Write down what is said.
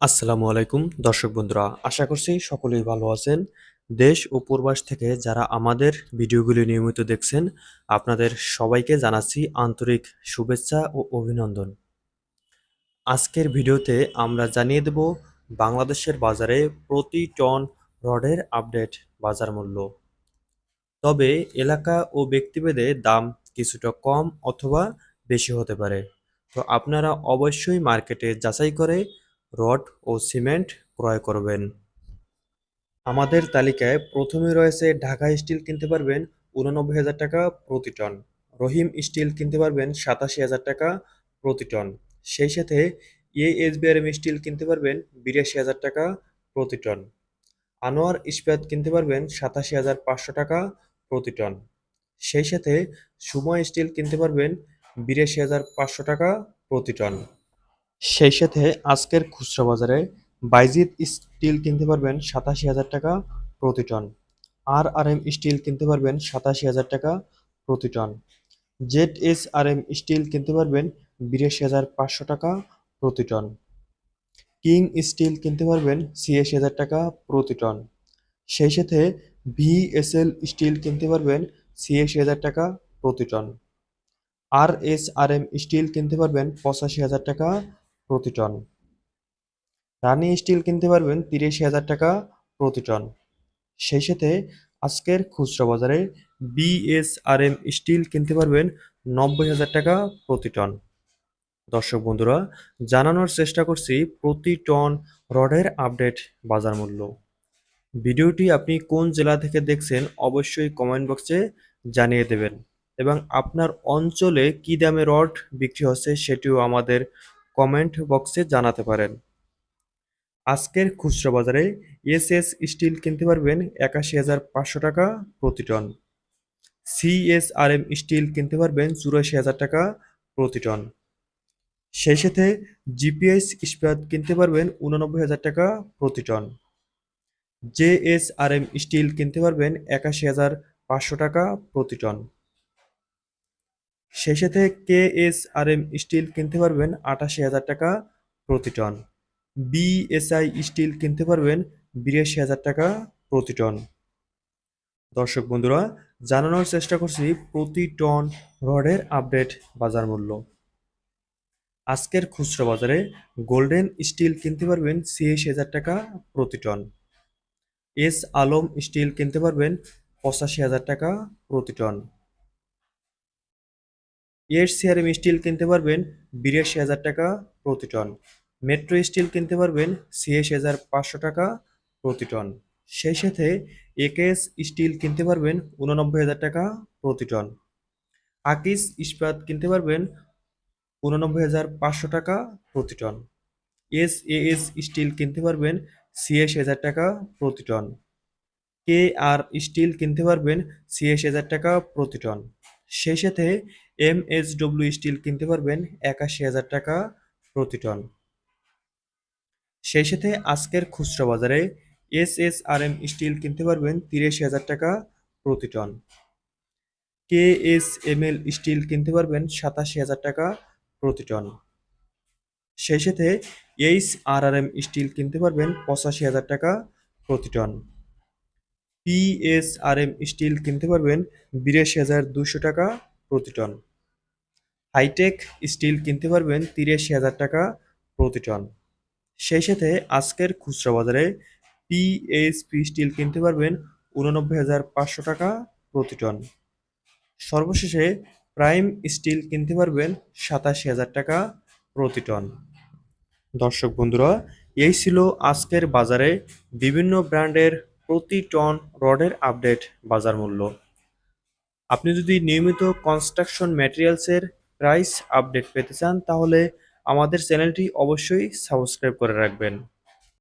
আসসালামু আলাইকুম, দর্শক বন্ধুরা, আশা করছি সকলেই ভালো আছেন। দেশ ও প্রবাস থেকে যারা আমাদের ভিডিওগুলি নিয়মিত দেখছেন, আপনাদের সবাইকে জানাচ্ছি আন্তরিক শুভেচ্ছা ও অভিনন্দন। আজকের ভিডিওতে আমরা জানিয়ে দেব বাংলাদেশের বাজারে প্রতি টন রডের আপডেট বাজার মূল্য। তবে এলাকা ও ব্যক্তিভেদে দাম কিছুটা কম অথবা বেশি হতে পারে। তো আপনারা অবশ্যই মার্কেটে যাচাই করে রড ও সিমেন্ট ক্রয় করবেন। আমাদের তালিকায় প্রথমে রয়েছে ঢাকা স্টিল কিনতে পারবেন উননব্বই হাজার টাকা প্রতি টন, রহিম স্টিল কিনতে পারবেন সাতাশি হাজার টাকা প্রতি টন, সেই সাথে এএসবিআরএম স্টিল কিনতে পারবেন বিরাশি হাজার টাকা প্রতি টন, আনোয়ার ইস্পাত কিনতে পারবেন সাতাশি হাজার পাঁচশো টাকা প্রতি টন, সেই সাথে সুময় স্টিল কিনতে পারবেন বিরাশি হাজার পাঁচশো টাকা প্রতি টন। সেই সাথে আজকের খুচরা বাজারে বাইজিৎ স্টিল কিনতে পারবেন সাতাশি হাজার টাকা প্রতি টন। আর আর এম স্টিল কিনতে পারবেন সাতাশি হাজার টাকা প্রতি ton. Z S R M steel কিনতে পারবেন বিরাশি হাজার পাঁচশো টাকা প্রতি টন। কিং স্টিল কিনতে পারবেন ছিয়াশি হাজার টাকা প্রতি টন। সেই সাথে ভিএসএল স্টিল কিনতে পারবেন ছিয়াশি হাজার টাকা প্রতি ton. R S R M steel কিনতে পারবেন পঁচাশি হাজার টাকা প্রতি টন। রানি স্টিল কিনতে পারবেন তিরাশি হাজার টাকা প্রতি টন। সেই সাথে আজকের খুচরা বাজারে বিএসআরএম স্টিল কিনতে পারবেন নব্বই হাজার টাকা প্রতি টন। দর্শক বন্ধুরা, জানানোর চেষ্টা করছি প্রতি টন রডের আপডেট বাজার মূল্য। ভিডিওটি আপনি কোন জেলা থেকে দেখছেন অবশ্যই কমেন্ট বক্সে জানিয়ে দেবেন এবং আপনার অঞ্চলে কী দামে রড বিক্রি হচ্ছে সেটিও আমাদের কমেন্ট বক্সে জানাতে পারেন। আজকের খুচরা বাজারে এস এস স্টিল কিনতে পারবেন একাশি হাজার পাঁচশো টাকা প্রতি টন। সিএসআরএম স্টিল কিনতে পারবেন চুরাশি হাজার টাকা প্রতি টন। সেই সাথে জিপিএস ইস্পাত কিনতে পারবেন উননব্বই হাজার টাকা প্রতি টন। জেএসআরএম স্টিল কিনতে পারবেন একাশি হাজার পাঁচশো টাকা প্রতি টন। সেই সাথে কেএসআরএম স্টিল কিনতে পারবেন আটাশি হাজার টাকা প্রতি টন বিএসআই স্টিল কিনতে পারবেন বিরাশি হাজার টাকা প্রতি টন দর্শক বন্ধুরা, জানানোর চেষ্টা করছি প্রতি টন রডের আপডেট বাজার মূল্য। আজকের খুচরা বাজারে গোল্ডেন স্টিল কিনতে পারবেন ছিয়াশি হাজার টাকা প্রতি টন এস আলম স্টিল কিনতে পারবেন পঁচাশি হাজার টাকা প্রতি টন এর সিআরএম স্টিল কিনতে পারবেন বিরাশি হাজার টাকা প্রতি টন। মেট্রো স্টিল কিনতে পারবেন ছিয়াশি হাজার পাঁচশো টাকা প্রতি টন। সেই সাথে একেএস স্টিল কিনতে পারবেন উননব্বই হাজার টাকা প্রতি টন। আকিস ইস্পাত কিনতে পারবেন উননব্বই হাজার পাঁচশো টাকা প্রতি টন। এস এস স্টিল কিনতে পারবেন ছিয়াশি হাজার টাকা প্রতি টন। কে আর স্টিল কিনতে পারবেন ছিয়াশি হাজার টাকা প্রতি টন। সেই সাথে এম এস ডব্লিউ স্টিল কিনতে পারবেন একাশি হাজার টাকা প্রতি টন। সেই সাথে আজকের খুচরা বাজারে S S R M steel কিনতে পারবেন তিরাশি হাজার টাকা প্রতি ton. K S M L steel কিনতে পারবেন সাতাশি হাজার টাকা প্রতি টন। সেই সাথে H R R M steel কিনতে পারবেন পঁচাশি হাজার টাকা প্রতি টন। পিএসআরএম স্টিল কিনতে পারবেন বিরাশি হাজার দুশো টাকা প্রতি টন। হাইটেক স্টিল কিনতে পারবেন তিরাশি হাজার টাকা প্রতি টন। সেই সাথে আজকের খুচরা বাজারে পিএসপি স্টিল কিনতে পারবেন উননব্বই হাজার পাঁচশো টাকা প্রতি টন। সর্বশেষে প্রাইম স্টিল কিনতে পারবেন সাতাশি হাজার টাকা প্রতি টন। দর্শক বন্ধুরা, এই ছিল আজকের বাজারে বিভিন্ন ব্র্যান্ডের প্রতি টন রডের আপডেট বাজার মূল্য। আপনি যদি নিয়মিত কনস্ট্রাকশন ম্যাটেরিয়ালসের প্রাইস আপডেট পেতে চান, তাহলে আমাদের চ্যানেলটি অবশ্যই সাবস্ক্রাইব করে রাখবেন।